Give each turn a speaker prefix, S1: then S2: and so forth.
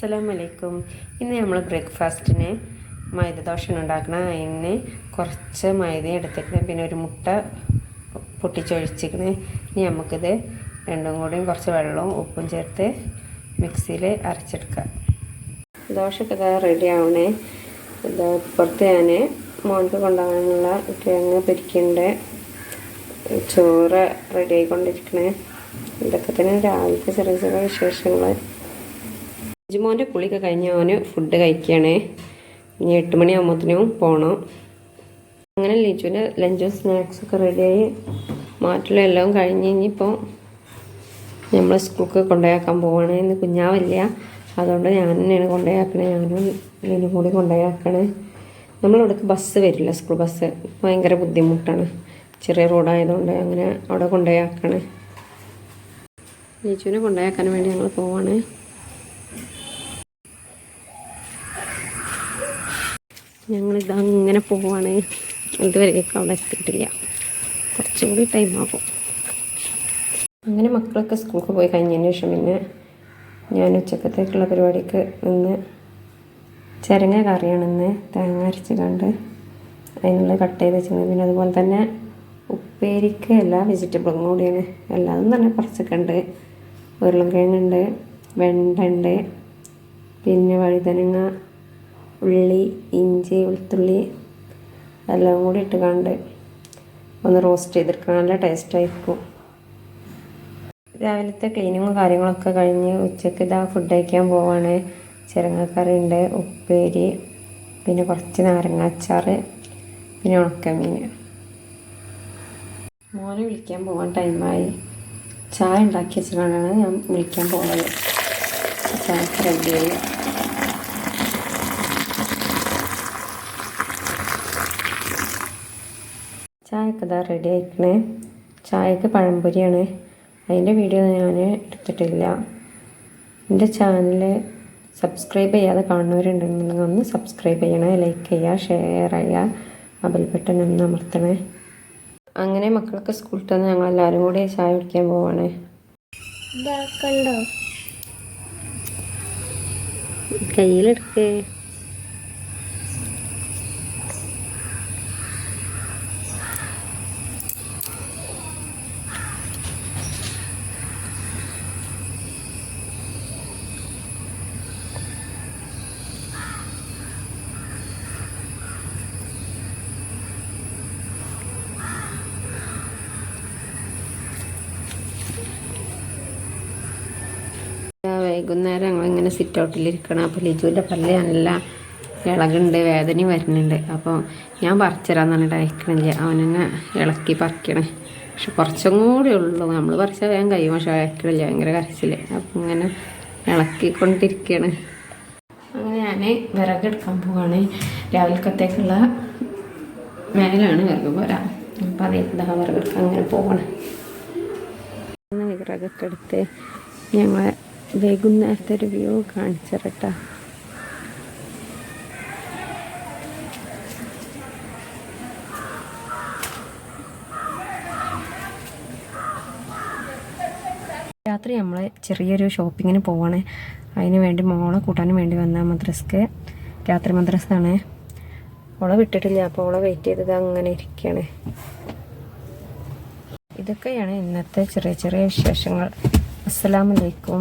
S1: അസ്സലാമലൈക്കും. ഇന്ന് നമ്മൾ ബ്രേക്ക്ഫാസ്റ്റിന് മൈദദോശ ഉണ്ടാക്കണം അതിന് കുറച്ച് മൈദ എടുത്തിരിക്കണം പിന്നെ ഒരു മുട്ട പൊട്ടിച്ചൊഴിച്ചിരിക്കണേ ഇനി നമുക്കിത് രണ്ടും കൂടിയും കുറച്ച് വെള്ളവും ഉപ്പും ചേർത്ത് മിക്സിയിൽ അരച്ചെടുക്കാം. ദോശക്ക് ഇതാ റെഡി ആവണേ. ഇതാ ഇപ്പുറത്ത് ഞാൻ മോൾക്ക് കൊണ്ടുപോകാനുള്ള കിഴങ്ങ് പിരിക്കേണ്ട. ചോറ് റെഡി ആയിക്കൊണ്ടിരിക്കണേ. ഇതൊക്കെ തന്നെ രാവിലത്തെ ചെറിയ ചെറിയ വിശേഷങ്ങൾ ജിമോന്റെ കുളിയൊക്കെ കഴിഞ്ഞ് അവന് ഫുഡ് കഴിക്കുകയാണ് ഇനി എട്ട് മണിയാകുമ്പോഴത്തേനും പോകണം അങ്ങനെ ലീച്ചുവിന്റെ ലഞ്ചും സ്നാക്സൊക്കെ റെഡിയായി മാറ്റുള്ള എല്ലാം കഴിഞ്ഞ് ഇനിയിപ്പോൾ നമ്മൾ സ്കൂൾക്ക് കൊണ്ടുപോയാക്കാൻ പോവാണ്. ഇന്ന് കുഞ്ഞാവില്ല. അതുകൊണ്ട് ഞാൻ തന്നെയാണ് കൊണ്ടുപോയാക്കണേ ഞാനും ഇതിനും കൂടി കൊണ്ടുപോയാക്കണേ നമ്മളിവിടേക്ക് ബസ് വരില്ല. സ്കൂൾ ബസ് ഭയങ്കര ബുദ്ധിമുട്ടാണ്. ചെറിയ റോഡായതുകൊണ്ട് അങ്ങനെ അവിടെ കൊണ്ടുപോയാക്കണേ ലിജുവിനെ കൊണ്ടുപോയാക്കാൻ വേണ്ടി ഞങ്ങൾ പോവാണ്. ഞങ്ങളിത് അങ്ങനെ പോവാണ്. ഇതുവരെയൊക്കെ അവിടെ എത്തിയിട്ടില്ല. കുറച്ചുകൂടി ടൈം ആകും. അങ്ങനെ മക്കളൊക്കെ സ്കൂൾക്ക് പോയി കഴിഞ്ഞതിന് ശേഷം പിന്നെ ഞാൻ ഉച്ചക്കത്തേക്കുള്ള പരിപാടിക്ക് നിന്ന് ചിരങ്ങ കറിയാണെന്ന് തേങ്ങ അരച്ച് കണ്ട് അതിനുള്ള കട്ട് ചെയ്ത് വെച്ചിരുന്നത്. പിന്നെ അതുപോലെ തന്നെ ഉപ്പേരിക്ക് എല്ലാ വെജിറ്റബിളും കൂടിയാണ്. എല്ലാതും തന്നെ കുറച്ചൊക്കെ ഉണ്ട്. ഉരുളക്കിഴങ്ങുണ്ട് വെണ്ട ഉണ്ട് പിന്നെ വഴുതനങ്ങ ഉള്ളി ഇഞ്ചി വെളുത്തുള്ളി എല്ലാം കൂടി ഇട്ട് കണ്ട് ഒന്ന് റോസ്റ്റ് ചെയ്തെടുക്കുക നല്ല ടേസ്റ്റായിരിക്കും രാവിലത്തെ ക്ലീനിങ്ങും കാര്യങ്ങളൊക്കെ കഴിഞ്ഞ് ഉച്ചയ്ക്ക് ഇതാ ഫുഡ് കഴിക്കാൻ പോവാണ്. ചിരങ്ങക്കറി ഉണ്ട് ഉപ്പേരി പിന്നെ കുറച്ച് നാരങ്ങ അച്ചാർ പിന്നെ ഉണക്കമീൻ. മോനെ വിളിക്കാൻ പോകാൻ ടൈമായി ചായ ഉണ്ടാക്കി വെച്ചിട്ടാണ് ഞാൻ വിളിക്കാൻ പോകുന്നത് ചായക്ക് റെഡിയായി ചായക്ക് ഇതാ റെഡി ആയിക്കണേ. ചായക്ക് പഴംപൊരിയാണ്. അതിന്റെ വീഡിയോ ഞാൻ എടുത്തിട്ടില്ല. എന്റെ ചാനൽ സബ്സ്ക്രൈബ് ചെയ്യാതെ കാണുന്നവരുണ്ടെന്നുണ്ടെങ്കിൽ ഒന്ന് സബ്സ്ക്രൈബ് ചെയ്യണേ. ലൈക്ക് ചെയ്യുക ഷെയർ ചെയ്യുക ആ ബെൽ ബട്ടൺ ഒന്ന് അമർത്തണേ. അങ്ങനെ മക്കളൊക്കെ സ്കൂളിൽ തന്നെ ഞങ്ങൾ എല്ലാവരും കൂടി ചായ കുടിക്കാൻ പോവാണ്. കയ്യിലെടുക്കേ. വൈകുന്നേരം ഞങ്ങളിങ്ങനെ സിറ്റ് ഔട്ടിലിരിക്കണം അപ്പോൾ ലിജുവിന്റെ പല്ല് നല്ല ഇളകുണ്ട് വേദനയും വരുന്നുണ്ട്. അപ്പോൾ ഞാൻ പറിച്ചുതരാന്ന് പറഞ്ഞിട്ട് അയക്കണില്ല അവനങ്ങ് ഇളക്കി പറിക്കണേ. പക്ഷെ കുറച്ചും കൂടി ഉള്ളൂ. നമ്മൾ പറിച്ചാൽ വേഗം കഴിയും. പക്ഷെ അയക്കണില്ല ഭയങ്കര കരച്ചിൽ അപ്പം ഇങ്ങനെ ഇളക്കിക്കൊണ്ടിരിക്കുകയാണ് അങ്ങനെ ഞാൻ വിറകെടുക്കാൻ പോവാണ്. രാവിലക്കത്തേക്കുള്ള മേലാണ് വിറക് പോരാ. അപ്പം അതേ ഇതാ വിറകെടുക്കാൻ അങ്ങനെ പോവാണ്. വിറകൊക്കെ എടുത്ത് ഞങ്ങളെ വൈകുന്നേരത്തെ ഒരു വ്യൂ കാണിച്ചിരട്ടാ. രാത്രി നമ്മൾ ചെറിയൊരു ഷോപ്പിങ്ങിന് പോവാണ്. അതിന് വേണ്ടി മോളെ കൂട്ടാൻ വേണ്ടി വന്ന മദ്രസ്ക്ക്. രാത്രി മദ്രസാണ് ഓളെ വിട്ടിട്ടില്ല അപ്പോൾ ഓളെ വെയിറ്റ് ചെയ്തത് അങ്ങനെ ഇരിക്കുകയാണ് ഇതൊക്കെയാണ് ഇന്നത്തെ ചെറിയ ചെറിയ വിശേഷങ്ങൾ. അസ്സലാമലൈക്കും